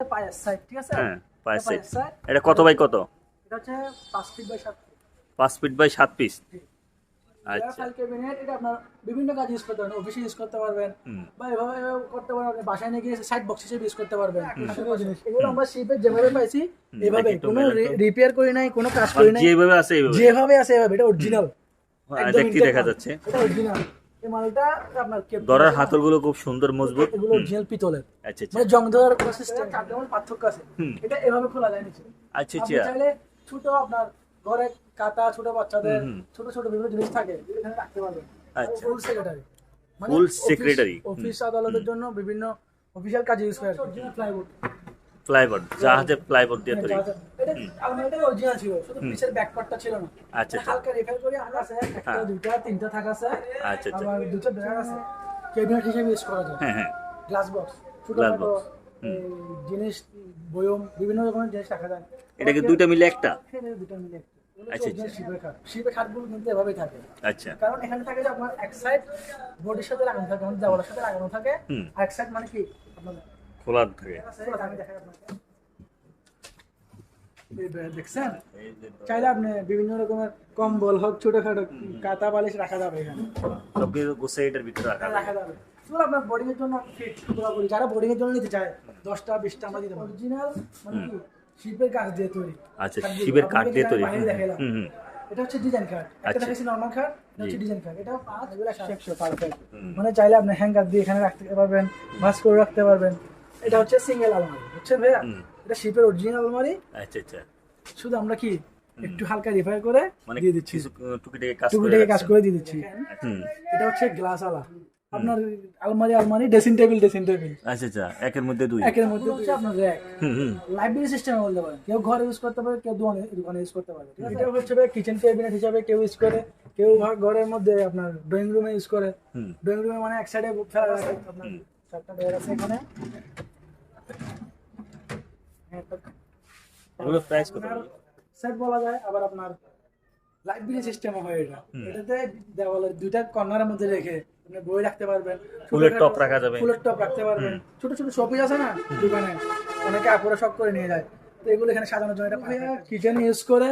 পায়ের সাইড ঠিক আছে? হ্যাঁ পায়ের সাইড এটা কত বাই কত? এটা হচ্ছে পাঁচ ফিট বাই সাত ফিট পাঁচ ফিট বাই সাত পিস আচ্ছা। ফাইল ক্যাবিনেট এটা আপনার বিভিন্ন কাজে ইউজ করতে পারবেন অফিসে ইউজ করতে পারবেন বা এভাবে করতে পারবেন আপনি বাসায় নিয়ে গিয়ে সাইড বক্স হিসেবে ইউজ করতে পারবেন। এগুলো আমরা শিপে যেভাবে পাইছি এভাবে। কোনো রিপেয়ার করি নাই কোনো কাজ করি নাই। যেভাবে আছে এইভাবে যেভাবে আছে এভাবে। এটা অরিজিনাল হ্যাঁ, কি দেখা যাচ্ছে। এটা অরিজিনাল এই মালটা আপনার হাতলগুলো খুব সুন্দর মজবুত এগুলো পিতলের আচ্ছা আচ্ছা মানে জং ধরার সিস্টেম চারটে পার্থক্য আছে এটা এভাবে খোলা যায় নিচে আচ্ছা আচ্ছা চাইলে ছোট আপনার ঘরে কাটা ছোট বাচ্চাদের। ছোট ছোট বিভিন্ন জিনিস থাকে এখানে রাখতে পারবেন আচ্ছা। Full secretary Full secretary, office আদালতের জন্য বিভিন্ন অফিসিয়াল কাজে ইউজ করে প্লাইউড প্লাইবোর্ড জাহাজে প্লাইবোর্ড দিয়ে তৈরি। আচ্ছা, একটা হ্যাঁ। আচ্ছা, আচ্ছা। হ্যাঁ হ্যাঁ। গ্লাস বক্স জিনিস বয়ম বিভিন্ন রকমের জিনিস রাখা যায়। এটা কি দুইটা মিলে একটা? মিলে একটা। আচ্ছা, আচ্ছা। খাট। খাটগুলো কিন্তু এভাবেই থাকে। আচ্ছা। কারণ এখানে থাকে যে আপনার এক সাইড বডির সাথে লাগানো থাকে মানে দেওয়ালের সাথে লাগানো থাকে। আর এক সাইড মানে কি? আপনার খোলা থাকে। দেখছেন? চাইলে আপনি বিভিন্ন রকমের কম্বল হোক ছোটখাটো কাতা বালিশ রাখা যাবে এখানে। সব কিছু গুছিয়ে এটার ভিতরে রাখা যাবে। রাখা যাবে। এগুলো আপনার বোর্ডিং এর জন্য ফিট পুরোপুরি যারা বোর্ডিং এর জন্য নিতে চায় দশটা বিশটা আমরা দিতে পারি অরিজিনাল মানে কি? শিল্পের কাজ দিয়ে তৈরি। আচ্ছা। শিবের কাঠ দিয়ে তৈরি। হুম হুম এটা হচ্ছে ডিজাইন কার্ড একটা আচ্ছা। দেখাচ্ছি নর্মাল কার্ড এটা হচ্ছে। ডিজাইন কার্ড এটা পাঁচ এগুলো পারফেক্ট মানে চাইলে আপনি হ্যাঙ্গার দিয়ে এখানে রাখতে পারবেন ভাস করে রাখতে পারবেন। এটা হচ্ছে সিঙ্গেল আলমারি বুঝছেন ভাইয়া? এটা শিপের অরিজিনাল আলমারি। আচ্ছা আচ্ছা। শুধু আমরা কি একটু হালকা রিফাই করে মানে দিয়ে দিচ্ছি। টুকিটাকি কাজ টুকু করে থেকে কাজ করে দিয়ে দিচ্ছি। হুম। এটা হচ্ছে গ্লাস আলা আপনার আলমারি আলমারি ড্রেসিং টেবিল ড্রেসিং টেবিল আচ্ছা আচ্ছা। একের মধ্যে দুই। একের মধ্যে হচ্ছে আপনার র্যাক হুম হুম। লাইব্রেরি সিস্টেমে বলতে পারেন। কেউ ঘরে ইউজ করতে পারে কেউ দোকানে দোকানে ইউজ করতে পারে। এটা হচ্ছে কিচেন ক্যাবিনেট হিসাবে কেউ ইউজ করে। কেউ ঘর- ঘরের মধ্যে আপনার ড্রয়িং রুমে ইউজ করে। ড্রয়িং রুমে মানে এক সাইডে ফেলা রাখে আপনার চারটা ডয়ার আছে এখানে। এগুলো প্রাইস কত? সেট বলা যায় আবার আপনার লাইব্রেরি সিস্টেম হয় এটা। এটাতে দেওয়ালের দুইটা কর্নারের মধ্যে রেখে আপনি বই রাখতে পারবেন। ফুলের টপ রাখা যাবে। ফুলের টপ রাখতে পারবেন। ছোট ছোট শপিস আছে না দোকানে। অনেকে আপুরা শখ করে নিয়ে যায়। তো এগুলো এখানে সাজানোর জন্য এটা কিচেনে ইউজ করে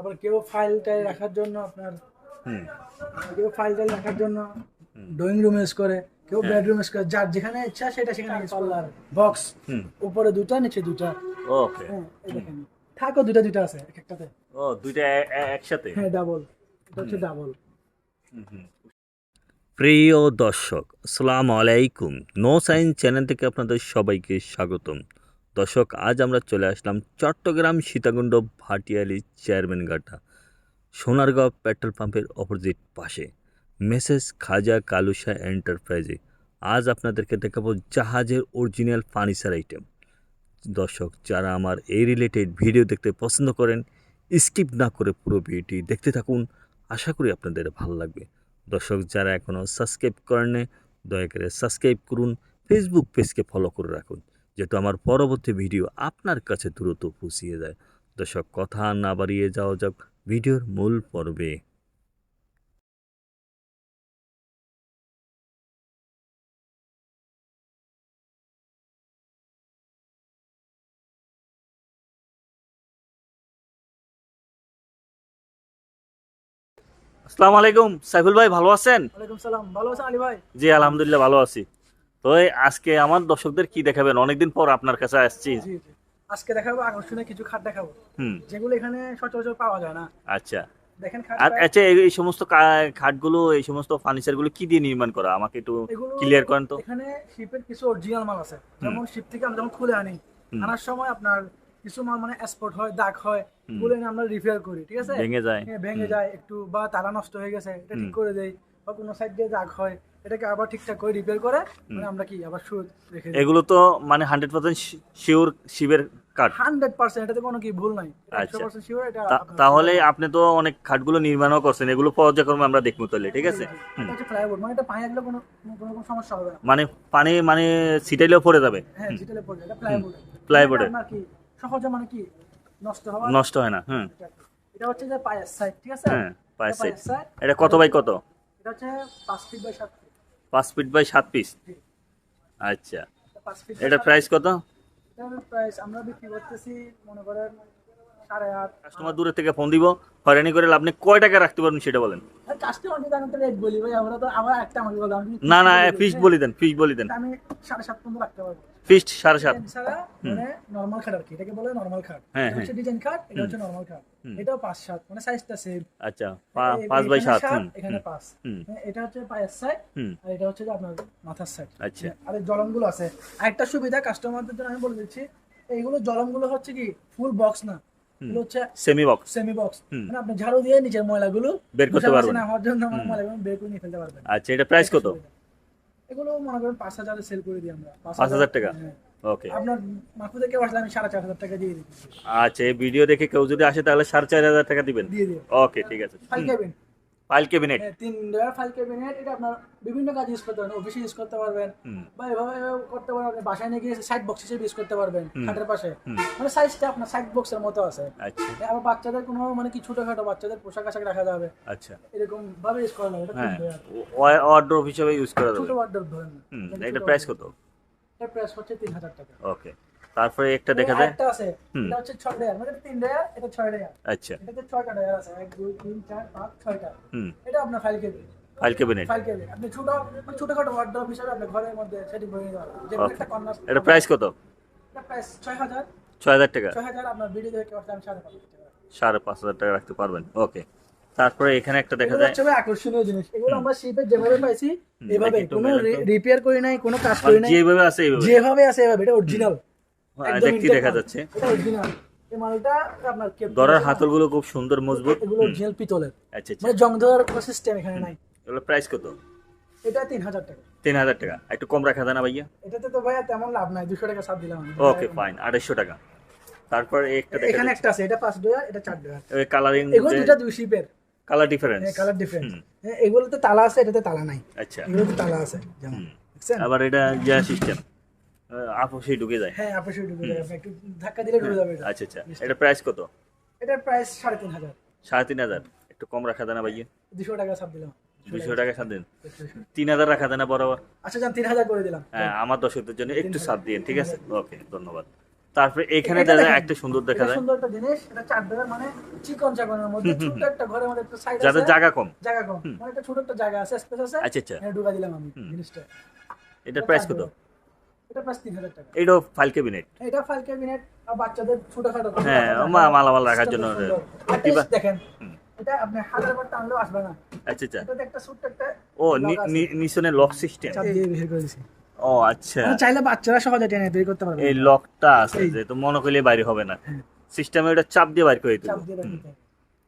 আবার কেউ ফাইল টাইল রাখার জন্য আপনার কেউ ফাইল টাইল রাখার জন্য ড্রয়িং রুম ইউজ করে কেউ বেডরুম ইউজ করে। যার যেখানে ইচ্ছা সেটা সেখানে পার্লার বক্স উপরে দুটা নিচে দুটা। ওকে হ্যাঁ থাকো দুটা দুটা আছে এক একটাতে। ও দুইটা একসাথে? হ্যাঁ ডাবল এটা হচ্ছে ডাবল প্রিয় দর্শক আসসালামু আলাইকুম। নো সাইন চ্যানেল থেকে আপনাদের সবাইকে স্বাগতম। দর্শক আজ আমরা চলে আসলাম চট্টগ্রাম সীতাকুণ্ড ভাটিয়ালি চেয়ারম্যান ঘাটা সোনারগাঁও পেট্রোল পাম্পের অপোজিট পাশে। মেসেজ খাজা কালুসা এন্টারপ্রাইজে। আজ আপনাদেরকে দেখাবো জাহাজের অরিজিনাল ফার্নিচার আইটেম দর্শক, যারা আমার এই রিলেটেড ভিডিও দেখতে পছন্দ করেন স্কিপ না করে পুরো ভিডিওটি দেখতে থাকুন। আশা করি আপনাদের ভালো লাগবে। দর্শক, যারা এখনও সাবস্ক্রাইব করেন দয়া করে সাবস্ক্রাইব করুন ফেসবুক পেজকে ফলো করে রাখুন, যেহেতু আমার পরবর্তী ভিডিও আপনার কাছে দ্রুত পৌঁছিয়ে যায় দর্শক, কথা না বাড়িয়ে যাওয়া যাক ভিডিওর মূল পর্বে। আসসালামু আলাইকুম। সাইফুল ভাই ভালো আছেন? সালাম। ভালো আছেন আলী ভাই? জি আলহামদুলিল্লাহ ভালো আছি। তো আজকে আমার দর্শকদের কি দেখাবেন? অনেকদিন পর আপনার কাছে আসছি। আজকে দেখাবো আকর্ষণীয় কিছু খাট দেখাবো। যেগুলো এখানে সচরাচর পাওয়া যায় না। আচ্ছা। দেখেন আর আচ্ছা এই সমস্ত কা- খাটগুলো এই সমস্ত ফার্নিচারগুলো কি দিয়ে নির্মাণ করা? আমাকে একটু ক্লিয়ার করেন তো। এখানে শিপের কিছু অরিজিনাল মাল আছে। যেমন শিপ থেকে আমরা যখন খুলে আনি আনার সময় আপনার কিছু মানে এক্সপোর্ট হয় দাগ হয় বলে আমরা রিপেয়ার করি ঠিক আছে? ভেঙে যায়। হ্যাঁ, ভেঙে যায় একটু বা তালা নষ্ট হয়ে গেছে এটা ঠিক করে দেই বা কোনো সাইড দিয়ে দাগ হয় এটাকে আবার ঠিকঠাক করে রিপেয়ার করে মানে আমরা কি আবার রেখে এগুলো তো মানে হান্ড্রেড পার্সেন্ট শিওর শিবের কাঠ। হান্ড্রেড পার্সেন্ট এটাতে কোনো কি ভুল নাই। আচ্ছা। পার্সেন্ট শিওর এটা তাহলে আপনি তো অনেক খাটগুলো নির্মাণও করছেন এগুলো পর্যায়ক্রমে আমরা দেখব তাহলে ঠিক আছে? প্লাইউড মানে এটা পানি লাগলে কোনো কোনো সমস্যা হবে না। মানে পানি মানে ছিটাইলেও পড়ে যাবে। হ্যাঁ জিটেলে পড়ে এটা এর। আপনার কি সহজে মানে কি নষ্ট হওয়া নষ্ট হয় না হুম। এটা হচ্ছে যে পায়ের সাইড ঠিক আছে? হ্যাঁ পায়ের সাইড এটা কত বাই কত? এটা হচ্ছে পাঁচ ফিট বাই সাত ফিট পাঁচ ফিট বাই সাত পিস আচ্ছা। এটা প্রাইস কত? এটার প্রাইস আমরা বিক্রি করতেছি মনে করেন কাস্টমার দূরে থেকে ফোন দিব হয়রানি করে আপনি কয় টাকা রাখতে পারবেন সেটা বলেন। না না fixed বলি, দেন ফিক্সড বলে দেন। আমি সাড়ে সাত পর্যন্ত রাখতে পারব। ফিক্সড সাড়ে সাত। মানে নর্মাল খাট আর কি এটাকে বলে নর্মাল খাট। হ্যাঁ, হচ্ছে ডিজাইন খাট এটা হচ্ছে নর্মাল খাট। এটাও পাঁচ সাত মানে সাইজটা সেম আচ্ছা পাঁচ বাই সাত এখানে পাঁচ। হ্যাঁ, এটা হচ্ছে পায়ের সাইড আর এটা হচ্ছে আপনার মাথার সাইড আচ্ছা। আর এই জলমগুলো আছে। আরেকটা সুবিধা কাস্টমারদের জন্য আমি বলে দিচ্ছি এইগুলো জলমগুলো হচ্ছে কি ফুল বক্স না। এগুলো হচ্ছে সেমি বক্স সেমি বক্স মানে আপনি ঝাড়ু দিয়ে নিচের ময়লাগুলো বের করতে পারবেন। না হওয়ার জন্য ময়লাগুলো বের করে নিয়ে ফেলতে পারবেন। আচ্ছা এটা প্রাইস কত? এগুলো মনে করেন পাঁচ হাজারে সেল করে দিই আমরা। পাঁচ হাজার টাকা? হ্যাঁ। ওকে আপনার মাকু থেকে আসলে আমি সাড়ে চার হাজার টাকা দিয়ে দিই। আচ্ছা এই ভিডিও দেখে কেউ যদি আসে তাহলে সাড়ে চার হাজার টাকা দিবেন? দিয়ে দিই। ওকে ঠিক আছে। ফাইল ক্যাবিন ফাইল ক্যাবিনেট তিন ডয়ার ফাইল ক্যাবিনেট এটা আপনার বিভিন্ন কাজে ইউজ করতে পারবেন অফিসে ইউজ করতে পারবেন বা এভাবে করতে পারবেন আপনি বাসায় নিয়ে গিয়ে সাইড বক্স হিসেবে ইউজ করতে পারবেন খাটের পাশে। মানে সাইজটা আপনার সাইড বক্সের মতো আছে। আচ্ছা। আবার বাচ্চাদের কোনো মানে কি ছোটখাটো বাচ্চাদের পোশাক আশাক রাখা যাবে। আচ্ছা। এরকম ভাবে ইউজ করা যাবে এটা হ্যাঁ ডয়ার হিসেবে ইউজ করা যাবে। ছোট ওয়ার্ডরোব ধরেন এটা এটা প্রাইস কত? এটার প্রাইস হচ্ছে তিন হাজার টাকা। ওকে তারপরে একটা দেখা যায়। একটা আছে এটা হচ্ছে ছয় ডয়ার মানে তিন ডয়ার এটা ছয় ডয়ার আচ্ছা। এটাতে ছয়টা ডয়ার আছে এক দুই তিন চার পাঁচ ছয়টা। হুম। এটা আপনার file cabin file cabinet file cabin আপনি ছোট মানে ছোটখাটো ওয়ার্ডরোব হিসেবে আপনি ঘরের মধ্যে সেটি বয়ে নিতে পারবেন। যেমন একটা কর্নার এটা প্রাইস কত? এটা প্রাইস ছয় হাজার। ছয় হাজার টাকা। ছয় হাজার আপনার ভিডিও দেখে আসলে আমি সাড়ে পাঁচ হাজার টাকা রাখতে পারবেন। ওকে তারপরে এখানে একটা দেখা যায়। হচ্ছে আকর্ষণীয় জিনিস। এগুলো আমরা শিপে যেভাবে পাইছি এভাবে। কোনো রিপেয়ার করি নাই কোনো কাজ মানে করি নাই। যেভাবে আছে এইভাবে যেভাবে আছে এভাবে। এটা অরিজিনাল দেখতে দেখা যাচ্ছে। এই মালটা আপনার হাতলগুলো খুব সুন্দর মজবুত। এগুলো অরিজিনাল পিতলের আচ্ছা আচ্ছা। মানে জং ধরার কোনো সিস্টেম এখানে নাই। এগুলো প্রাইস কত? এটা তিন হাজার টাকা। তিন হাজার টাকা। একটু কম রাখা যায় না ভাইয়া? এটাতে তো ভাইয়া তেমন লাভ নাই। দুশো টাকা সাত দিলাম। ওকে ফাইন আড়াইশো টাকা। তারপর একটা এখানে একটা আছে। এটা পাঁচ ডয়ার এটা চার ডয়ার ওই কালারিং এগুলো দুটা দুই শিপের কালার ডিফারেন্স কালার ডিফারেন্স। এগুলোতে তালা আছে এটাতে তালা নাই। আচ্ছা। এগুলোতে তালা আছে। যেমন আবার এটা যা সিস্টেম আপসে ঢুকে যায়। হ্যাঁ শুধু ঢুকে আপনি একটু ধাক্কা দিলে ঢুকে যাবে আচ্ছা আচ্ছা। এটা প্রাইস কত? এটার প্রাইস সাড়ে তিন হাজার। সাড়ে তিন হাজার। একটু কম রাখা যায় না ভাইয়া। দুশো টাকা ছাপ দিলাম। দুশো টাকা দিন। তিন হাজার রাখা যায় বরাবর? আচ্ছা যান তিন হাজার করে দিলাম। হ্যাঁ আমার দর্শকদের জন্য একটু দিন ঠিক আছে? ওকে ধন্যবাদ। তারপরে এখানে যায়। একটা সুন্দর দেখা যায়। সুন্দর একটা জিনিস এটা চার ডলার মানে চিকন চাকনের মধ্যে একটা ঘরের মধ্যে একটা সাইড যাদের জায়গা কম। জায়গা কম। মানে একটা ছোট একটা জায়গা আছে স্পেস আছে। আচ্ছা আচ্ছা। ঢুকা দিলাম আমি জিনিসটা। এটার প্রাইস কত? এটা প্রাইস তিন হাজার টাকা। এটাও ফাইল ক্যাবিনেট? এটা ফাইল ক্যাবিনেট আর বাচ্চাদের ছোটখাটো হ্যাঁ, মালামাল রাখার জন্য দেখেন এটা আপনি হাজার বার টানলেও আসবে না। আচ্ছা আচ্ছা। এটাতে একটা ছোট্ট একটা ও লক সিস্টেম দিয়ে বের করে দিছি। ও আচ্ছা। চাইলে বাচ্চারা সহজে টেনে বের করতে পারবে। এই লকটা আছে যে তো মনে করলে বাইরে হবে না। সিস্টেমে এটা চাপ দিয়ে বাইর করে দিতে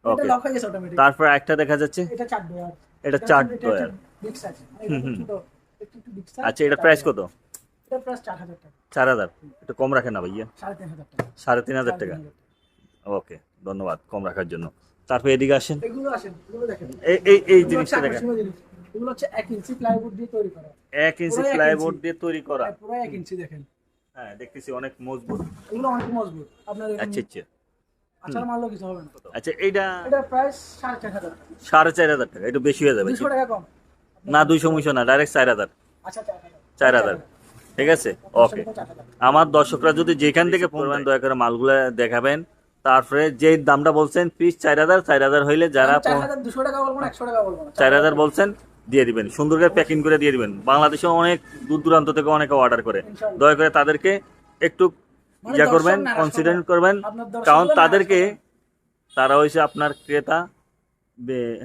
ওকে হয়ে তারপর একটা দেখা যাচ্ছে? এটা চার ডয়ার চার ডয়ার আচ্ছা এটা প্রাইস কত? চার হাজার একটু কম রাখেন না ভাইয়া। সাড়ে তিন হাজার টাকা। ওকে ধন্যবাদ কম রাখার জন্য। তারপর এদিকে আসেন। এই এই জিনিসটা দেখেন। এক ইঞ্চি দিয়ে তৈরি করা। এক ইঞ্চি প্লাইবোর্ড দিয়ে তৈরি করা। পুরো এক ইঞ্চি দেখেন। হ্যাঁ দেখতেছি অনেক মজবুত। এগুলো অনেক মজবুত। আপনার আচ্ছা আচ্ছা। আচার মারলেও কিছু হবে না। আচ্ছা এইটা এটা সাড়ে চার হাজার সাড়ে চার হাজার টাকা। একটু বেশি হয়ে যাবে। দুশো টাকা কম। না দুইশো মুইশো না ডাইরেক্ট চার হাজার। আচ্ছা চার হাজার। চার হাজার। ঠিক আছে? ওকে আমার দর্শকরা যদি যেখান থেকে পড়বেন দয়া করে মালগুলো দেখাবেন। তারপরে যে দামটা বলছেন পিস চার হাজার চার হাজার হইলে যারা চার হাজার বলছেন দিয়ে দিবেন। সুন্দর করে প্যাকিং করে দিয়ে দিবেন। বাংলাদেশে অনেক দূর দূরান্ত থেকে অনেকে অর্ডার করে। দয়া করে তাদেরকে একটু মানে ইয়া করবেন কনসিডার করবেন। করবেন কারণ তাদেরকে তারা হয়েছে আপনার ক্রেতা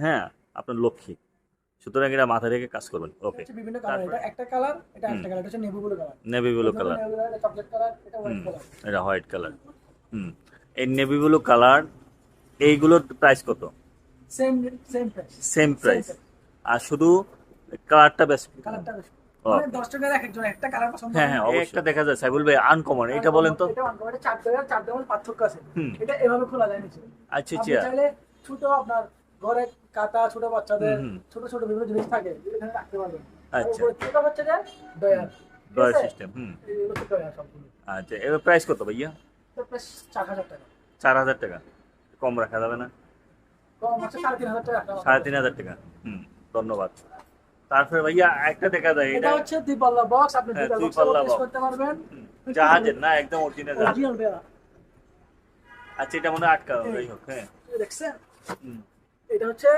হ্যাঁ আপনার লক্ষ্মী। সুতরাং এটা মাথা রেখে কাজ করবেন। ওকে বিভিন্ন কালার এটা একটা কালার এটা একটা কালার এটা হচ্ছে navy blue colour navy blue colour এটা চকলেট কালার এটা হোয়াইট কালার এটা হোয়াইট কালার হুম। এই নেভি ব্লু কালার এইগুলোর প্রাইস কত? Same same price same price আর শুধু কালারটা বেশ কালারটা বেশি হ্যাঁ হ্যাঁ। একটা দেখা যায় সাইবুল ভাই আনকমন এটা বলেন তো। পার্থক্য আছে। এটা এভাবে খোলা যায় আচ্ছা আচ্ছা। ছোট আপনার ঘরে কাটা ছোট বাচ্চাদের। ছোট ছোট বিভিন্ন জিনিস থাকে এখানে রাখতে পারবেন। আচ্ছা। ছোট হচ্ছে যে ডয়ার ডয়ার সিস্টেম হুম। আচ্ছা এবার প্রাইস কত ভাইয়া? চার হাজার টাকা। চার হাজার টাকা। কম রাখা যাবে না? কম আছে সাড়ে তিন হাজার টাকা সাড়ে তিন হাজার টাকা। হুম ধন্যবাদ। তারপরে ভাইয়া একটা দেখা যায় এটা হচ্ছে দুইপাল্লা বক্স আপনি হ্যাঁ, দুইপাল্লা বক্স করতে পারবেন। জাহাজের না একদম অরিজিনাল জাহাজ। আচ্ছা এটা মনে হয় আটকা যাই হোক হ্যাঁ। দেখছেন? হুম, এটা হচ্ছে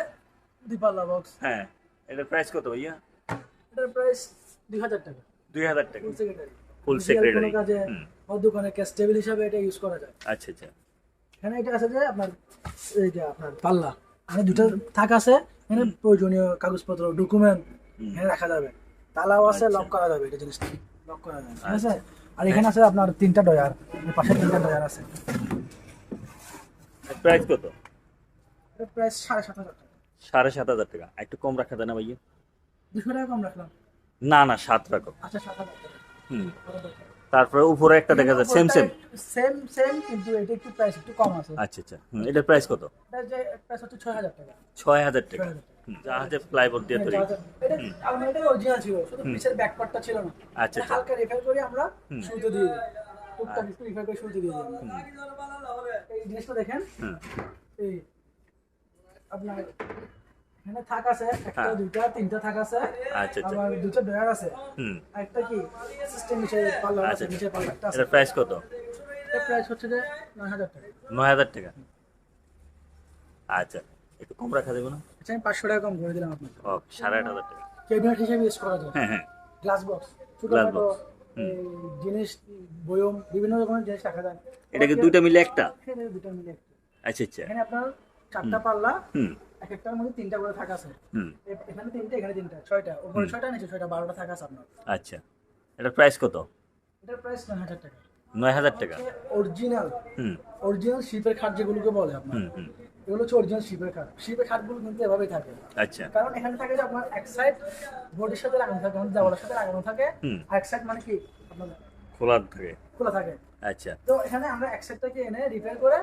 দুইপাল্লা বক্স হ্যাঁ এটার প্রাইস কত ভাইয়া? এটার প্রাইস দুই হাজার টাকা। দুই হাজার টাকা। ফুল সেক্রেটারি ফুল সেক্রেটারি কাজে বা দোকানে ক্যাশ টেবিল হিসাবে এটা ইউজ করা যায়। আচ্ছা আচ্ছা। এখানে এটা আছে যে আপনার এই যে আপনার পাল্লা। মানে দুটো থাক আছে এখানে প্রয়োজনীয় কাগজপত্র ডকুমেন্ট এখানে রাখা যাবে। তালাও আছে আচ্ছা। লক করা যাবে এটা জিনিসটা। লক করা যাবে ঠিক আছে? আর এখানে আছে আপনার তিনটা ডয়ার পাশে তিনটা ডয়ার আছে। প্রাইস কত? প্রাইস সাড়ে সাত হাজার টাকা। সাড়ে সাত হাজার টাকা। একটু কম রাখা যায় না ভাইয়া? দুশো টাকা কম রাখলাম। না না সাত রাখো আচ্ছা সাত হাজার টাকা। হুম। তারপরে উপরে একটা দেখা যায় সেম সেম সেম সেম কিন্তু এটা একটু প্রাইস একটু কম আছে। আচ্ছা আচ্ছা। এটার প্রাইস কত? এটা যে প্রাইস হচ্ছে ছয় হাজার টাকা। ছয় হাজার টাকা। ছয় হাজার জাহাজে প্লাইবোর্ড দিয়ে তৈরি। এটা আমার এটা অরিজিনাল ছিল শুধু পিসের ব্যাক পার্টটা ছিল না। আচ্ছা, আচ্ছা। হালকা রিফাইল করে আমরা। শুরুতে দিয়ে দিই। টুকটাক একটু রিফাইল করে শুরুতে দিয়ে দিই এই জিনিসটা দেখেন। এই আপনার এখানে থাক আছে একটা হ্যাঁ। দুইটা তিনটা থাক আছে। আচ্ছা আচ্ছা। আবার দুটো ডয়ার আছে। হুম। একটা কি? সিস্টেম হিসেবে পাল্লা আছে আচ্ছা, নিচে পাল্লাটা আছে। এটার প্রাইস কত? এর প্রাইস হচ্ছে যে নয় হাজার টাকা। নয় হাজার টাকা। আচ্ছা একটু কম রাখা যাবে না? আচ্ছা আমি পাঁচশো টাকা কম করে দিলাম আপনাকে। ও সাড়ে আট হাজার টাকা। ক্যাবিনেট হিসেবে ইউজ করা যায়। হ্যাঁ হ্যাঁ। গ্লাস বক্স হুম। এই জিনিস বয়ম বিভিন্ন রকমের জিনিস রাখা যায়। এটা কি দুইটা মিলে একটা? এখানে দুটো মিলে একটা। আচ্ছা আচ্ছা। এখানে আপনার চারটা পাল্লা এক একটার মধ্যে তিনটা করে থাকা আছে। এখানে তিনটা এখানে তিনটা ছয়টা উপরে ছয়টা নিচে ছয়টা বারোটা থাকা আছে আপনার। আচ্ছা। এটার প্রাইস কত? এটার প্রাইস নয় হাজার টাকা। নয় হাজার টাকা। অরিজিনাল হুম। অরিজিনাল শিপের খাট যেগুলোকে বলে আপনার। এগুলো হচ্ছে অরিজিনাল শিপের খাট। শিপের খাটগুলো কিন্তু এভাবেই থাকে। আচ্ছা। কারণ এখানে থাকে যে আপনার এক সাইড বডির সাথে লাগানো থাকে মানে দেওয়ালের সাথে লাগানো থাকে। এক সাইড মানে কি? আপনার খোলা থাকে। খোলা থাকে। আচ্ছা। তো এখানে আমরা এক এনে রিপেয়ার করে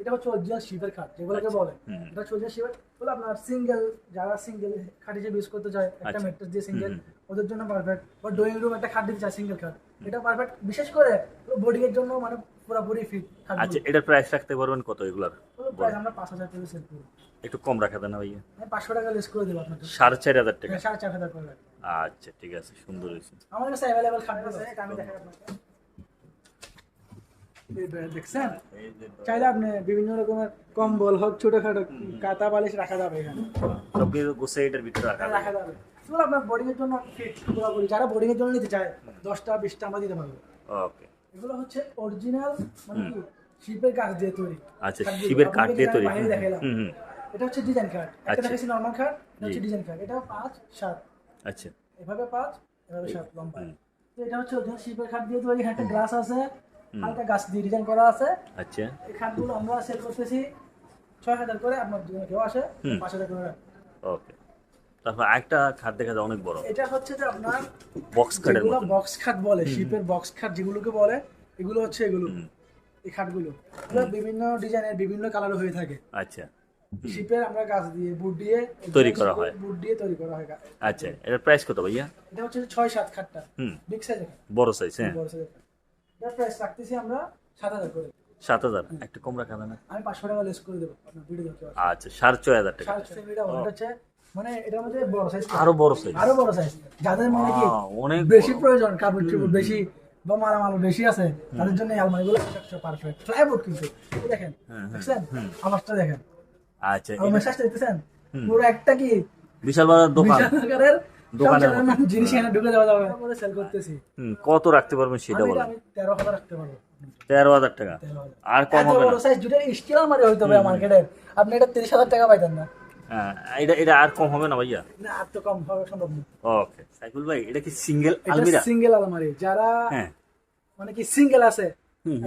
এটা হচ্ছে অরিজিনাল শিপের খাট যেগুলোকে বলে। এটা অরিজিনাল শিপের বলে আপনার সিঙ্গেল যারা সিঙ্গেল খাট হিসেবে ইউজ করতে চায় একটা আচ্ছা। ম্যাট্রেস দিয়ে সিঙ্গেল ওদের জন্য পারফেক্ট বা ড্রয়িং রুম একটা খাট দিতে চায় সিঙ্গেল খাট এটা পারফেক্ট বিশেষ করে বোর্ডিং এর জন্য মানে পুরোপুরি ফিট আচ্ছা এটার প্রাইস রাখতে পারবেন কত এগুলার? প্রায় আমরা পাঁচ হাজার টাকা সেল একটু কম রাখা দেন ভাইয়া? পাঁচশো টাকা লেস করে দেবো আপনাকে। সাড়ে চার হাজার টাকা? হ্যাঁ, সাড়ে চার হাজার করে আচ্ছা ঠিক আছে সুন্দর হয়েছে। আমার কাছে অ্যাভেলেবেল খাট আছে এটা আমি দেখাই আপনাকে। দেখছেন? চাইলে আপনি বিভিন্ন রকমের কম্বল হোক ছোটখাটো কাতা বালিশ রাখা যাবে এখানে। সব কিছু গুছে এটার ভিতরে রাখা রাখা যাবে। শুধু আপনার বোর্ডিং এর জন্য ফিট পুরোপুরি যারা বোর্ডিং এর জন্য নিতে চায় দশটা বিশটা আমরা দিতে পারব। ওকে এগুলো হচ্ছে অরিজিনাল মানে কি শিপের কাঠ দিয়ে তৈরি। আচ্ছা শিবের কাঠ দিয়ে তৈরি। হুম এটা হচ্ছে ডিজাইন কাঠ একটা আচ্ছা। দেখাচ্ছি নর্মাল কাঠ এটা হচ্ছে ডিজাইন কাঠ এটা পাঁচ সাত। আচ্ছা। এভাবে পাঁচ এভাবে সাত লম্বা। এটা হচ্ছে শিপের কাঠ দিয়ে তৈরি। একটা গ্লাস আছে। হালকা গাছ দিয়ে ডিজাইন করা আছে। আচ্ছা। এই খাটগুলো আমরা সেল করতেছি ছয় হাজার করে আপনার জন্য কেউ আসে। পাঁচ হাজার করে ওকে। তারপর একটা খাট দেখা যায় অনেক বড়। এটা হচ্ছে যে আপনার বক্স খাটের মতো বক্স খাট বলে শিপের বক্স খাট যেগুলোকে বলে এগুলো হচ্ছে এগুলো এই খাটগুলো। বিভিন্ন ডিজাইনের বিভিন্ন কালার হয়ে থাকে। আচ্ছা। শিপের আমরা গাছ দিয়ে বুট দিয়ে তৈরি করা হয়। বুট দিয়ে তৈরি করা হয় আচ্ছা। এটার প্রাইস কত ভাইয়া? এটা হচ্ছে ছয় সাত খাটটা। হুম। বিগ সাইজের বড় সাইজ হ্যাঁ। বড় সাইজের খাট। এটার প্রাইস রাখতেছি আমরা সাত হাজার করে। সাত হাজার? একটু কম রাখা না? আমি পাঁচশো টাকা লেস করে দেবো। ভিডিও আচ্ছা সাড়ে ছয় হাজার টাকা। সাড়ে ছয় মিটার ওটা হচ্ছে মানে এটার মধ্যে বড় সাইজ আরও বড় সাইজ আরও বড় সাইজ যাদের মানে কি অনেক বেশি প্রয়োজন কাপড় চোপড় বেশি বা মালামাল বেশি আছে তাদের জন্য আলমারিগুলো পারফেক্ট ফ্লাইবোর্ড কিন্তু। দেখেন হ্যাঁ, হ্যাঁ, দেখছেন? আওয়াজটা দেখেন। আচ্ছা আমার দিতেছেন পুরো একটা কি? বিশাল বড় দোকান। জিনিস এখানে ঢুকে যাওয়া যাবে। করে সেল করতেছি। হুম, কত রাখতে পারবেন সেটা আমি এটা বলেন আমি তেরো হাজার রাখতে পারব। তেরো হাজার টাকা। আর কম হবে না। সাইজ দুটো স্টিল আলমারি হইতে হবে মার্কেটে আপনি এটা তিরিশ হাজার টাকা পাইতেন না। হ্যাঁ, এটা এটা আর কম হবে না ভাইয়া? না আর তো কম হবে সম্ভব না। ওকে সাইকুল ভাই এটা কি সিঙ্গেল আলমিরা? সিঙ্গেল আলমারি। যারা হ্যাঁ। মানে কি সিঙ্গেল আছে।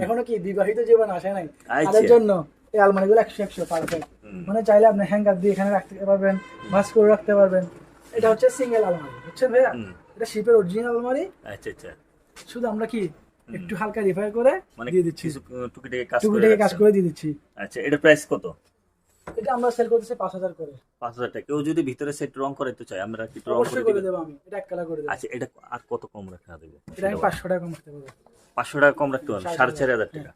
এখনও কি বিবাহিত জীবন আসে নাই? আচ্ছা। তাদের জন্য এই আলমারিগুলো একশো একশো পারফেক্ট মানে চাইলে আপনি হ্যাঙ্গার দিয়ে এখানে রাখতে পারবেন ভাস করে রাখতে পারবেন। এটা হচ্ছে সিঙ্গেল আলমারি বুঝছেন ভাইয়া? এটা শিপের অরিজিনাল আলমারি। আচ্ছা আচ্ছা। শুধু আমরা কি একটু হালকা রিফাই করে মানে দিয়ে দিচ্ছি। টুকিটাকি কাজ টুকু করে থেকে কাজ করে দিয়ে দিচ্ছি। আচ্ছা এটা প্রাইস কত? এটা আমরা সেল করতেছি পাঁচ হাজার করে। পাঁচ হাজার টাকা। কেউ যদি ভিতরে সেট রং করাইতে চাই। আমরা কি রং করে করে দেবো? আমি। এটা এক কালার করে দেবো। আচ্ছা এটা আর কত কম রাখা দেবে? এটা আমি পাঁচশো টাকা কম করতে পারব। পাঁচশো টাকা কম রাখতে চার হাজার টাকা।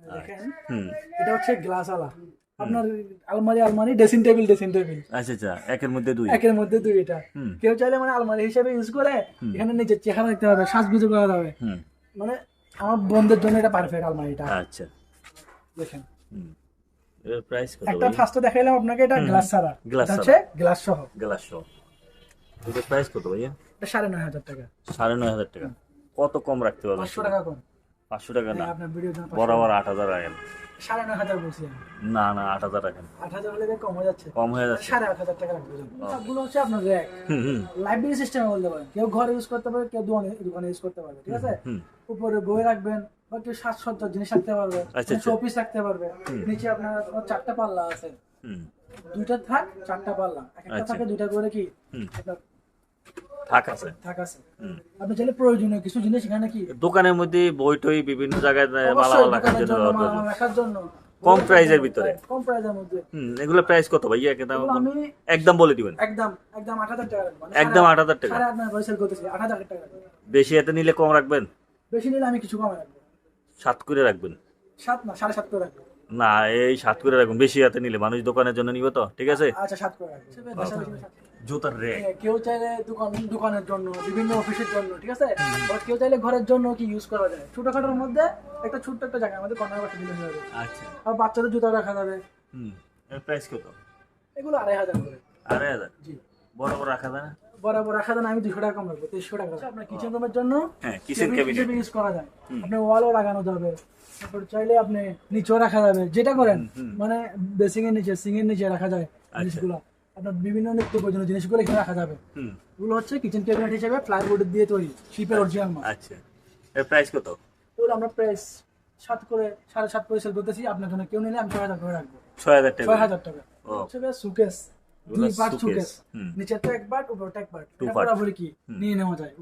দেখেন হুম। এটা হচ্ছে গ্লাস আলা। আপনার আলমারি আলমারি ড্রেসিং টেবিল ড্রেসিং টেবিল আচ্ছা আচ্ছা একের মধ্যে দুই। একের মধ্যে দুই এটা। কেউ চাইলে মানে আলমারি হিসেবে ইউজ করে এখানে নিচে চেহারা দেখতে পারবে সাজগুজো করা যাবে। মানে আমার বন্ধুদের জন্য এটা পারফেক্ট আলমারিটা। আচ্ছা। দেখেন। প্রাইস কত একটা ফার্স্টে দেখাইলাম আপনাকে এটা গ্লাস ছাড়া। গ্লাস হচ্ছে গ্লাস সহ। গ্লাস সহ। এটার প্রাইস কত ভাইয়া? এটা সাড়ে নয় হাজার টাকা। কত কম রাখতে পারবেন টাকা কম। পাঁচশো টাকা না। আপনার ভিডিও বরাবর আট হাজার রাখেন সাড়ে নয় হাজার বলছি না না আট হাজার রাখেন আট হাজার হলে কম হয়ে যাচ্ছে। কম হয়ে যাচ্ছে। সাড়ে আট হাজার টাকা রাখবে সবগুলো হচ্ছে আপনার র্যাক হুম হুম। লাইব্রেরি সিস্টেমে বলতে পারেন। কেউ ঘরে ইউজ করতে পারবে কেউ দোকানে দোকানে ইউজ করতে পারবে ঠিক আছে? উপরে বই রাখবেন বা কেউ সাজসজ্জার জিনিস রাখতে পারবে আচ্ছা, আচ্ছা। শোপিস রাখতে পারবে। নিচে আপনার চারটা পাল্লা আছে। দুইটা থাক চারটা পাল্লা। এক একটা আচ্ছা। থাকে দুইটা করে কি? থাক আছে। থাক আছে। আপনি চাইলে প্রয়োজনীয় কিছু জিনিস এখানে কি দোকানের মধ্যে বই টই বিভিন্ন জায়গায় মালামাল রাখার জন্য রাখার জন্য। কম প্রাইজের ভিতরে। কম প্রাইজের মধ্যে। হুম এগুলো প্রাইস কত ভাইয়া? একদম একদম বলে দিবেন। একদম একদম আট হাজার টাকা মানে একদম সাড়ে- আট হাজার টাকা। পয়সা করতেছি হাজার টাকা বেশি এতে নিলে কম রাখবেন? বেশি নিলে আমি কিছু কমে রাখব। সাত করে রাখবেন। সাত না সাড়ে সাত করে রাখব। না এই সাত করে রাখুন। বেশি হাতে নিলে মানুষ দোকানের জন্য নিবে তো ঠিক আছে? আচ্ছা সাত করে বেশি সাত। জুতার রেক কেউ চাইলে দোকান দোকানের জন্য বিভিন্ন অফিসের জন্য ঠিক আছে? আর কেউ চাইলে ঘরের জন্য কি ইউজ করা যায়? ছোটখাটোর মধ্যে একটা ছোট্ট একটা জায়গা আমাদের কর্নার বসে দিলে হয়ে যাবে। আচ্ছা। আর বাচ্চাদের জুতা রাখা যাবে। হুম এর প্রাইস কত? এগুলো আড়াই হাজার করে। আড়াই হাজার? জি। বড় বড় রাখা যায় না? বরাবর রাখা যায় না, আমি দুশো টাকা কম রাখব তেইশশো টাকা আপনার কিচেন রুমের জন্য হ্যাঁ কিচেন ক্যাবিনেট ইউজ করা যায়। আপনি ওয়ালও লাগানো যাবে তারপর চাইলে আপনি নিচেও রাখা যাবে যেটা করেন মানে বেসিং এর নিচে সিং এর নিচে রাখা যায় জিনিসগুলো। আপনার বিভিন্ন নিত্য প্রয়োজনীয় জিনিসগুলো এখানে রাখা যাবে। হুম। এগুলো হচ্ছে কিচেন ক্যাবিনেট হিসেবে প্লাইবোর্ড দিয়ে তৈরি শিপের অরিজিনাল মাল। আচ্ছা। এর প্রাইস কত? এগুলো আমরা প্রাইস সাত করে সাড়ে সাত করে সেল করতেছি। আপনার জন্য কেউ নিলে আমি ছয় হাজার করে রাখব। ছয় হাজার টাকা ছয় হাজার টাকা। এগুলো দুই নিচেরটা উপরটা কি? নিয়ে নেওয়া যায়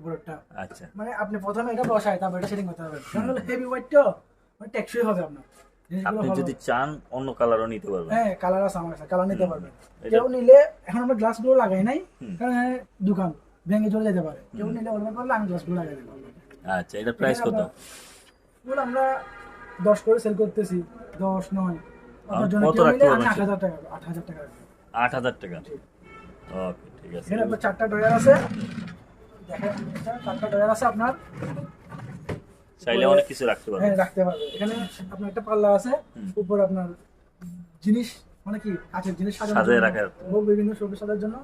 আচ্ছা। মানে আপনি প্রথমে এটা বসায় তারপর এটা সেটিং করতে হবে। কারণ হেভি ওয়েট তো মানে টেকসই হবে আপনার। আপনি যদি চান অন্য কালারও নিতে পারবেন। হ্যাঁ কালার আছে আমার কাছে কালার নিতে পারবেন। কেউ নিলে এখন আমরা গ্লাসগুলো লাগাই নাই কারণ দোকান ভেঙে চলে যেতে পারে। কেউ নিলে করলে আমি গ্লাসগুলো লাগাই দেবো আচ্ছা প্রাইস কত? এগুলো আমরা দশ করে সেল করতেছি। দশ নয়। আপনার জন্য কত রাখতে পারবেন টাকা আট হাজার টাকা রাখব। আট হাজার টাকা। ওকে ঠিক আছে। এখানে চারটা ড্রয়ার আছে। দেখেন চারটা ড্রয়ার আছে আপনার। চাইলে অনেক কিছু রাখতে পারবেন। হ্যাঁ রাখতে পারবে এখানে আপনার একটা পাল্লা আছে উপর আপনার জিনিস মানে কি কাঠের জিনিস জন্য, রাখার। বিভিন্ন সাজার জন্য।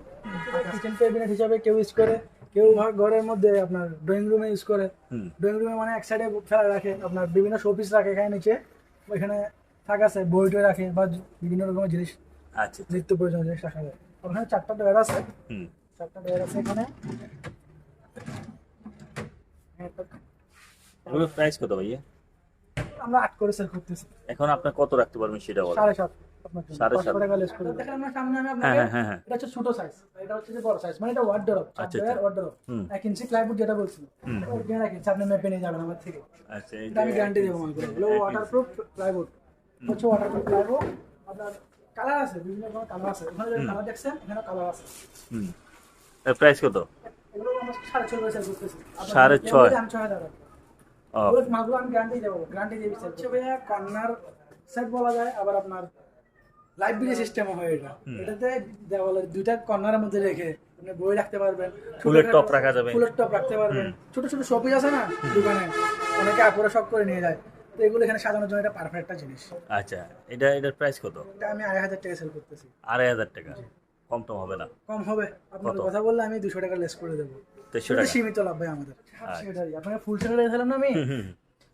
কিচেন ক্যাবিনেট হিসাবে কেউ ইউজ করে কেউ ঘরের মধ্যে আপনার ড্রয়িং রুমে ইউজ করে। ড্রয়িং রুমে মানে এক সাইডে ফেলা রাখে আপনার বিভিন্ন শোপিস রাখে এখানে নিচে। ওইখানে থাক আছে বই টই রাখে বা বিভিন্ন রকমের জিনিস আচ্ছা আচ্ছা। নিত্য প্রয়োজনীয় জিনিস রাখা যায়। ওখানে চারটা ডয়ার আছে। হুম। চারটা ডয়ার আছে এখানে। একটা- প্রাইস কত ভাইয়া? আমরা আট করে সেল করতেছি। এখন আপনি কত রাখতে পারবেন সেটা বলেন। সাড়ে সাত সাড়ে। টাকা করে সামনে আমি হ্যাঁ আপনাকে হ্যাঁ হ্যাঁ। এটা হচ্ছে ছোট সাইজ এটা হচ্ছে যে বড় সাইজ মানে এটা ওয়ার্ডরোব আচ্ছা, চার আচ্ছা। ওয়ার্ডরোব এক ইঞ্চি প্লাইউড যেটা বলছি। হুম। ওইখানে এক ইঞ্চি আপনি মেপে নিয়ে যাবেন আমার থেকে। আচ্ছা এটা আমি গ্যারান্টি দেবো মালগুলো ওয়াটারপ্রুফ প্লাইউড হচ্ছে ওয়াটারপ্রুফ প্লাইউড আপনার কালার আছে বিভিন্ন রকমের কালার আছে। ওখানে যে কালার দেখছেন এখানে কালার আছে। হুম। এর প্রাইস কত? এগুলো আমরা সাড়ে ছয় করে করতেছি। ও। আমি গ্যারান্টি দেবো গ্যারান্টি দিয়ে দিচ্ছি। হচ্ছে ভাইয়া কর্নার সেট বলা যায় আবার আপনার লাইব্রেরি সিস্টেমও হয় এটা। এটাতে দেওয়ালের দুইটা কর্নারের মধ্যে রেখে আপনি বই রাখতে পারবেন। ফুলের টপ রাখা যাবে। ফুলের টপ রাখতে পারবেন। ছোট ছোট শপিস আছে না দোকানে। অনেকে আপুরে শখ করে নিয়ে যায়। তো এগুলো এখানে সাজানোর জন্য এটা পারফেক্ট একটা জিনিস। আচ্ছা এটা এটার প্রাইস কত? এটা আমি আড়াই হাজার টাকা সেল করতেছি। আড়াই হাজার টাকা? কম টম হবে না? কম হবে। আপনার কথা বললে আমি দুশো টাকা লেস করে দেবো। দেড়শো টাকা? সীমিত লাভ ভাই আমাদের। সেটাই। আপনাকে ফুল সেটাই দিয়েছিলাম না আমি।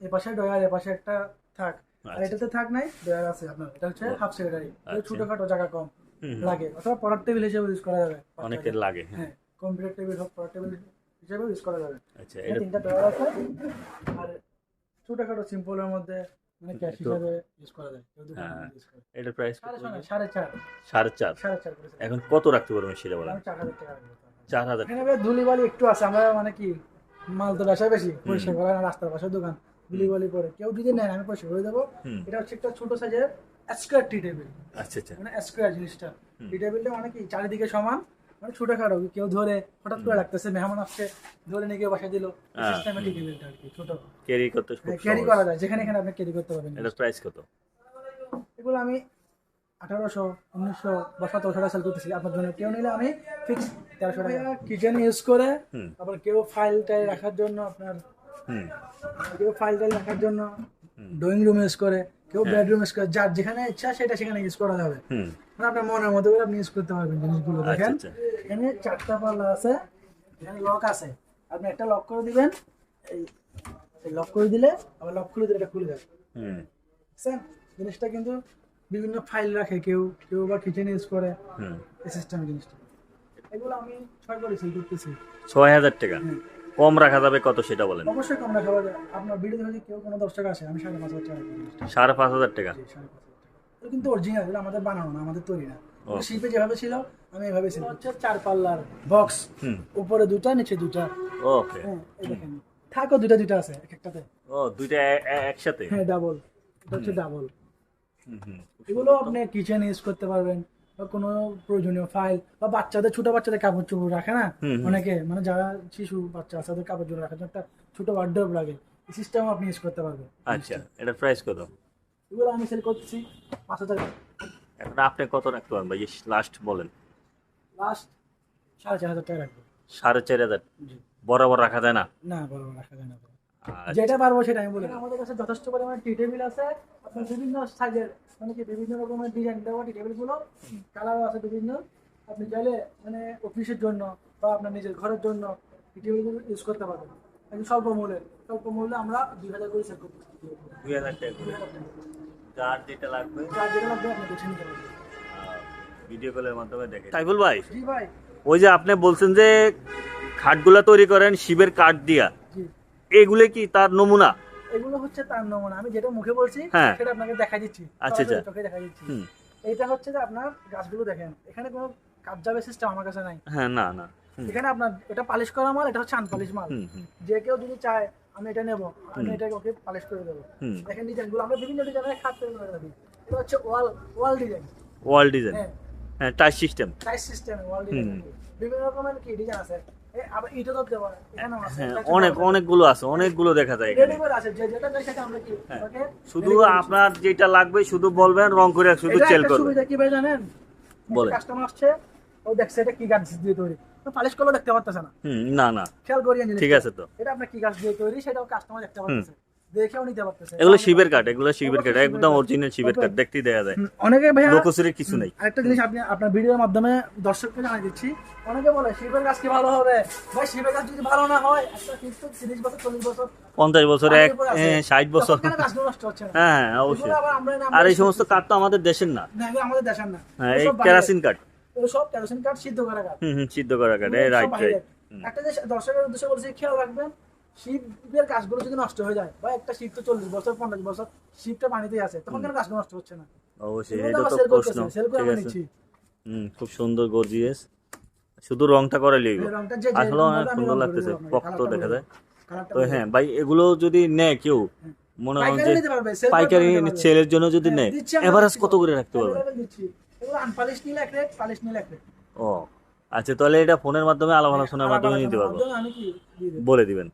এ পাশে ডয়ার এ পাশে একটা থাক। আর আচ্ছা। এটাতে থাক নাই ডয়ার আছে আপনার। এটা হচ্ছে হাফ সেক্রেটারি আচ্ছা। ছোটখাটো জায়গা কম। লাগে। অথবা পড়ার টেবিল হিসেবে ইউজ করা যাবে। অনেকের লাগে হ্যাঁ। কম্পিউটার টেবিল হোক পড়ার টেবিল হিসেবে ইউজ করা যাবে। আচ্ছা তিনটা ডয়ার আছে। আর ছোটখাটো সিম্পলের মধ্যে মানে ক্যাশ হিসেবে ইউজ করা যায়। দোকানে হ্যাঁ। করে। প্রাইস সাড়ে চার। সাড়ে চার। সাড়ে চার এখন কত রাখতে পারবেন সেটা আমি চার হাজার টাকা চার হাজার ধুলিবালি একটু আছে আমরা মানে কি মাল তো ব্যবসা বেশি পরিষ্কার করা রাস্তার পাশে দোকান। ধুলিবালি পরে। কেউ যদি নেন আমি পরিষ্কার করে দেবো। এটা হচ্ছে একটা ছোট সাইজের স্কোয়ার টি টেবিল আচ্ছা আচ্ছা। মানে স্কোয়ার জিনিসটা। টি টেবিলটা মানে কি চারিদিকে সমান মানে ছোটখাটো কেউ ধরে হঠাৎ করে রাখতেছে মেহমান আসছে ধরে নিয়ে গিয়ে বাসা দিল হ্যাঁ। সিস্টেমে টি টেবিলটা আর কি ছোট। ক্যারি করতে ক্যারি করা যায় যেখানে এখানে আপনি ক্যারি করতে পারবেন। এটার প্রাইস কত? এগুলো আমি আঠারোশো উনিশশো বা সতেরোশো টাকা সেল করতেছি। আপনার জন্য কেউ নিলে আমি ফিক্স তেরোশো টাকা। কিচেন ইউজ করে আবার কেউ ফাইলটাই রাখার জন্য আপনার কেউ ফাইলটাই রাখার জন্য ড্রয়িং রুম ইউজ করে কেউ বেডরুম ইউজ করে যার যেখানে ইচ্ছা সেটা সেখানে ইউজ করা যাবে। আপনার মনের মতো করে আপনি ইউজ করতে পারবেন জিনিসগুলো আচ্ছা দেখেন। আচ্ছা। এখানে চারটা পাল্লা আছে এখানে লক আছে। আপনি একটা লক করে দিবেন এই লক করে দিলে আবার লক খুলে দিলে এটা খুলে যাবে। হুম। জিনিসটা কিন্তু বিভিন্ন ফাইল রাখে কেউ কেউ বা কিচেন ইউজ করে এই সিস্টেম জিনিসটা। এগুলো আমি ছয় করে সেল করতেছি। ছয় হাজার টাকা। কম রাখা যাবে কত সেটা বলেন? অবশ্যই কম রাখা হবে আপনার ভিডিও দেখে কেউ কোনো দশ টাকা আসে আমি সাড়ে পাঁচ হাজার টাকা সাড়ে পাঁচ হাজার টাকা? এগুলো কিন্তু অরিজিনাল এগুলো আমাদের বানানো না আমাদের তৈরি না। শিল্পে যেভাবে ছিল আমি এভাবে ছিল হচ্ছে চার পাল্লার বক্স উপরে দুটা নিচে দুটা। ওকে হ্যাঁ থাকো দুটা দুটা আছে এক একটাতে। ও দুইটা একসাথে? হ্যাঁ ডাবল এটা হচ্ছে ডাবল হুম হুম। এগুলো আপনি কিচেন ইউজ করতে পারবেন বা কোনো প্রয়োজনীয় ফাইল বা বাচ্চাদের ছোট বাচ্চাদের কাপড় চোপড় রাখে না। অনেকে মানে যারা শিশু বাচ্চা আছে তাদের কাপড় চোপড় রাখার জন্য একটা ছোট ওয়ার্ড্রোব লাগে। এই সিস্টেম আপনি ইউজ করতে পারবেন। আচ্ছা এটার প্রাইস কত? এগুলো আমি সেল করতেছি পাঁচ হাজার এখন আপনি কত রাখতে পারেন ভাই? লাস্ট বলেন। লাস্ট সাড়ে চার হাজার টাকা রাখব। সাড়ে চার হাজার? বরাবর রাখা যায় না? না বড় রাখা যায় না আচ্ছা, যেটা পারব সেটা আমি বলি আমাদের কাছে যথেষ্ট পরিমাণে টি টেবিল আছে। আপনার বিভিন্ন সাইজের মানে কি বিভিন্ন রকমের ডিজাইন দেওয়া টি টেবিলগুলো কালারও আছে বিভিন্ন। আপনি চাইলে মানে অফিসের জন্য বা আপনার নিজের ঘরের জন্য টি টেবিলগুলো ইউজ করতে পারবেন। স্বল্প মূল্যে স্বল্প মূল্যে আমরা দুই হাজার করে সেল করতে দুই হাজার টাকা করে। যার যেটা লাগবে। যার যেটা লাগবে আপনি বেছে নিতে পারবেন। ভিডিও কলের মাধ্যমে দেখে সাইফুল ভাই জি ভাই। ওই যে আপনি বলছেন যে খাটগুলা তৈরি করেন শিবের কাঠ দিয়া। এগুলো কি তার নমুনা? এগুলো হচ্ছে তার নমুনা। আমি যেটা মুখে বলছি হ্যাঁ। সেটা আপনাকে দেখা দিচ্ছি। আচ্ছা, আচ্ছা। চোখে দেখা দিচ্ছি। এইটা হচ্ছে যে আপনার গাছগুলো দেখেন। এখানে কোনো কাজ যাবে সিস্টেম আমার কাছে নাই। হ্যাঁ না না। এখানে আপনার এটা পালিশ করা মাল এটা হচ্ছে আনপালিশ মাল। যে কেউ যদি চায় আমি এটা নেব আমি। এটাকে ওকে পালিশ করে দেবো। দেখেন ডিজাইনগুলো আমরা বিভিন্ন ডিজাইনের খাট তৈরি করে থাকি। এটা হচ্ছে wall wall design wall design হ্যাঁ। Touch system ties system wall design বিভিন্ন রকমের কি ডিজাইন আছে? আবার হ্যাঁ অনেক অনেকগুলো আছে অনেকগুলো দেখা যায় হ্যাঁ। শুধু। আপনার যেটা লাগবে শুধু বলবেন রং করে শুধু এটা চেল করবেন। সুবিধা কি ভাই জানেন। কাস্টমার আসছে ও দেখছে এটা কি গাছ দিয়ে তৈরি। তো পালিশ দেখতে পারতেছে না। না না। খেয়াল করিয়ে ঠিক আছে তো। এটা আপনার কি দিয়ে তৈরি সেটাও কাস্টমার দেখতে পারতেছে। দেখেও নিতে পারতেছে। এগুলো শিবের কাঠ এগুলো শিবের কাঠ একদম অরিজিনাল শিবের কাঠ দেখতেই দেখা যায়। অনেকে ভাইয়া লোকসুরের কিছু নেই। আরেকটা জিনিস আপনি আপনার ভিডিওর মাধ্যমে দর্শককে জানাই দিচ্ছি। অনেকে বলে শিবের গাছ কি ভালো হবে? ভাই শিবের গাছ যদি ভালো না হয় একটা কিন্তু বছর বছর বছর এক। হ্যাঁ, বছর। হ্যাঁ হ্যাঁ অবশ্যই। আর এই সমস্ত কাঠ তো আমাদের দেশের না। আমাদের দেশের না। হ্যাঁ এই কেরাসিন কাঠ। সব কেরোসিন কাঠ সিদ্ধ করা হুম সিদ্ধ করা কাঠ রাইট রাইট একটা যে দর্শকের উদ্দেশ্যে বলছি খেয়াল রাখবেন গাছগুলো যদি নষ্ট হয়ে যায় বা একটা তো চল্লিশ বছর পঞ্চাশ বছর পানিতেই আছে তখন কেন গাছগুলো নষ্ট হচ্ছে না? অবশ্যই এটা তো প্রশ্ন। হুম খুব সুন্দর গর্জিয়াস শুধু রংটা করে লিখব আসলে অনেক সুন্দর লাগতেছে পক্ত দেখা যায়। তো হ্যাঁ ভাই এগুলো যদি নেয় কেউ মনে হয়। পাইকারি যে পারবে, পাইকারি ছেলের জন্য যদি হ্যাঁ, নেয় এভারেজ কত করে রাখতে দিচ্ছি। এগুলো unpolished নিলে এক rate, polished নিলে এক rate। ও আচ্ছা তাহলে এটা ফোনের মাধ্যমে আলাপ আলোচনার মাধ্যমে নিতে পারব। বলে দিবেন